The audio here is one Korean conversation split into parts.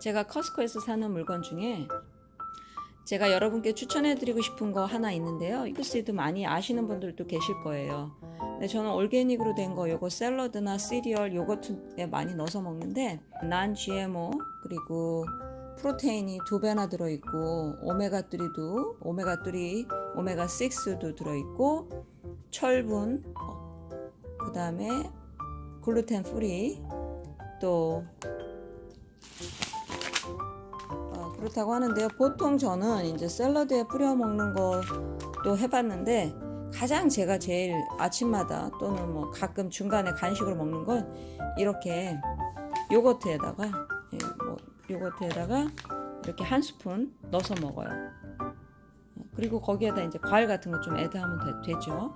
제가 커스코에서 사는 물건 중에 제가 여러분께 추천해드리고 싶은 거 하나 있는데요. 이프시드 많이 아시는 분들도 계실 거예요. 근데 저는 올게닉으로 된 거 요거 샐러드나 시리얼 요거트에 많이 넣어서 먹는데 난 GMO 그리고 프로테인이 두 배나 들어있고 오메가 3도 오메가 3 오메가 6도 들어있고 철분 그 다음에 글루텐 프리 또 그렇다고 하는데요. 보통 저는 이제 샐러드에 뿌려 먹는 것도 해봤는데 가장 제가 제일 아침마다 또는 뭐 가끔 중간에 간식으로 먹는 건 이렇게 요거트에다가 예, 뭐 요거트에다가 이렇게 한 스푼 넣어서 먹어요. 그리고 거기에다 이제 과일 같은 거 좀 애드하면 되, 죠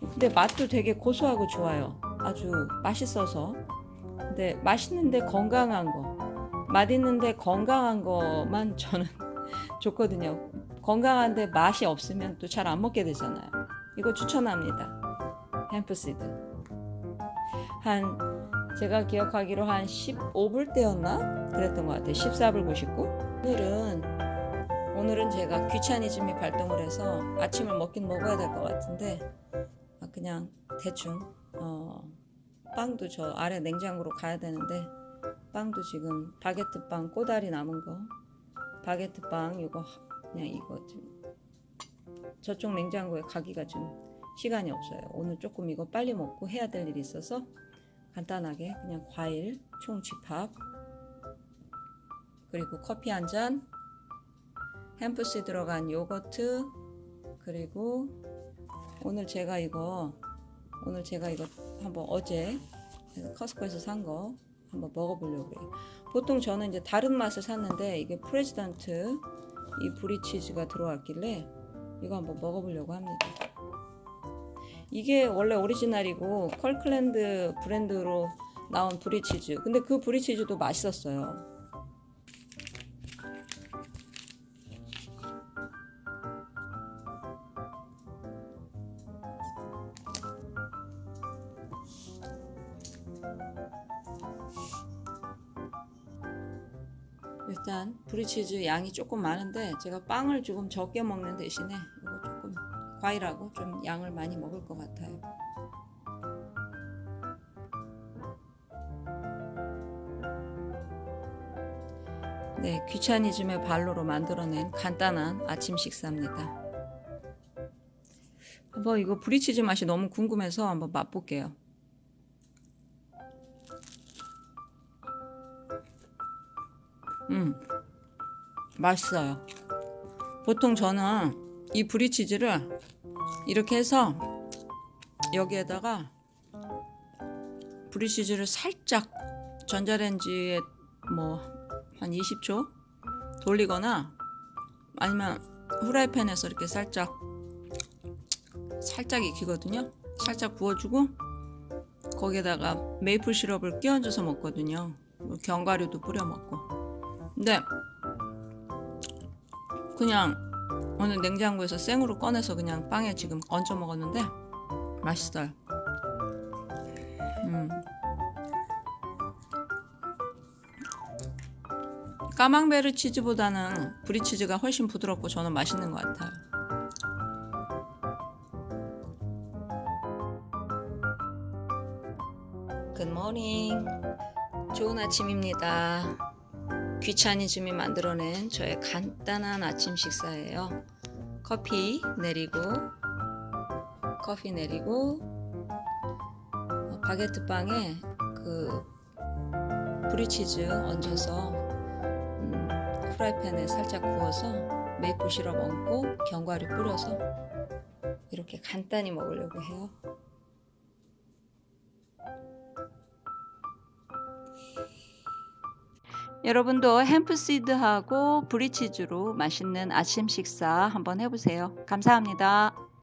근데 맛도 되게 고소하고 좋아요. 아주 맛있어서. 근데 맛있는데 건강한 거. 맛있는데 건강한 거만 저는 좋거든요. 건강한데 맛이 없으면 또 잘 안 먹게 되잖아요. 이거 추천합니다. 햄프시드. 한 제가 기억하기로 한 15불 때였나? 그랬던 것 같아요. 14불 99. 오늘은 오늘은 제가 귀차니즘이 발동을 해서 아침을 먹긴 먹어야 될 것 같은데 아, 그냥 대충 어, 빵도 저 아래 냉장고로 가야 되는데 빵도 지금 바게트 빵 꼬다리 남은 거 바게트 빵 이거 그냥 이거 좀 저쪽 냉장고에 가기가 좀 시간이 없어요. 오늘 조금 이거 빨리 먹고 해야 될 일이 있어서 간단하게 그냥 과일 총 집합 그리고 커피 한 잔 햄프씨 들어간 요거트 그리고 오늘 제가 이거 오늘 제가 이거 한번 어제 커스코에서 산 거 한번 먹어보려고 해요. 보통 저는 이제 다른 맛을 샀는데 이게 프레지던트 이 브리치즈가 들어왔길래 이거 한번 먹어보려고 합니다. 이게 원래 오리지널이고 컬클랜드 브랜드로 나온 브리치즈. 근데 그 브리치즈도 맛있었어요. 일단 브리치즈 양이 조금 많은데 제가 빵을 조금 적게 먹는 대신에 이거 조금 과일하고 좀 양을 많이 먹을 것 같아요. 네, 귀차니즘의 발로로 만들어낸 간단한 아침 식사입니다. 한번 이거 브리치즈 맛이 너무 궁금해서 한번 맛볼게요. 음, 맛있어요. 보통 저는 이 브리치즈를 이렇게 해서 여기에다가 브리치즈를 살짝 전자레인지에 뭐 한 20초 돌리거나 아니면 후라이팬에서 이렇게 살짝 살짝 익히거든요. 살짝 부어주고 거기에다가 메이플 시럽을 끼얹어서 먹거든요. 뭐 견과류도 뿌려 먹고. 근데 그냥 오늘 냉장고에서 생으로 꺼내서 그냥 빵에 지금 얹어 먹었는데 맛있어요. 음. 까망베르 치즈보다는 브리 치즈가 훨씬 부드럽고 저는 맛있는 것 같아요. 굿모닝. 좋은 아침입니다. 귀차니즘이 만들어낸 저의 간단한 아침 식사예요. 커피 내리고 커피 내리고 어, 바게트 빵에 그 브리치즈 얹어서 음, 프라이팬에 살짝 구워서 메이플 시럽 얹고 견과류 뿌려서 이렇게 간단히 먹으려고 해요. 여러분도 햄프시드하고 브리치즈로 맛있는 아침 식사 한번 해보세요. 감사합니다.